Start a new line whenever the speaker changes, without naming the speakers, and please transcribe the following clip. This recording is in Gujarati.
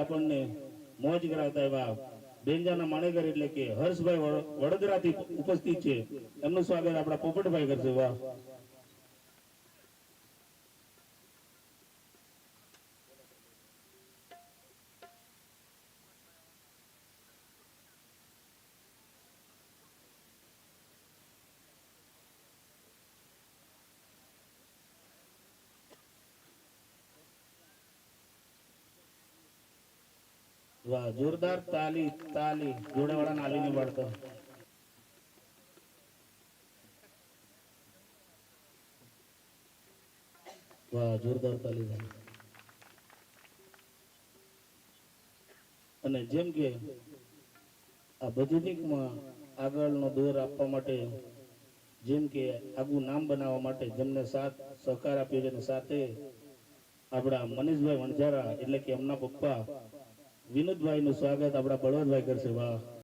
આપણને મોજ કરાવતા એવા બેંજાના માણેકર એટલે કે હર્ષભાઈ વડોદરાથી ઉપસ્થિત છે. એમનું સ્વાગત આપણા પોપટભાઈ કરશે. વાહ. વાહ, જોરદાર તાલી તાલી. જોડેવાળા નાલી ને વાળતો. વાહ, જોરદાર તાલી અને જેમ કે આ બજુનિકમાં આગળનો દોર આપવા માટે, જેમ કે આગું નામ બનાવવા માટે જેમને સાથ, સહકાર આપ્યો છે સાથે આપણા મનીષભાઈ વણઝારા, એટલે કે એમના પપ્પા વિનોદભાઈ નું સ્વાગત આપણા બળવંતભાઈ કરશે. વાહ.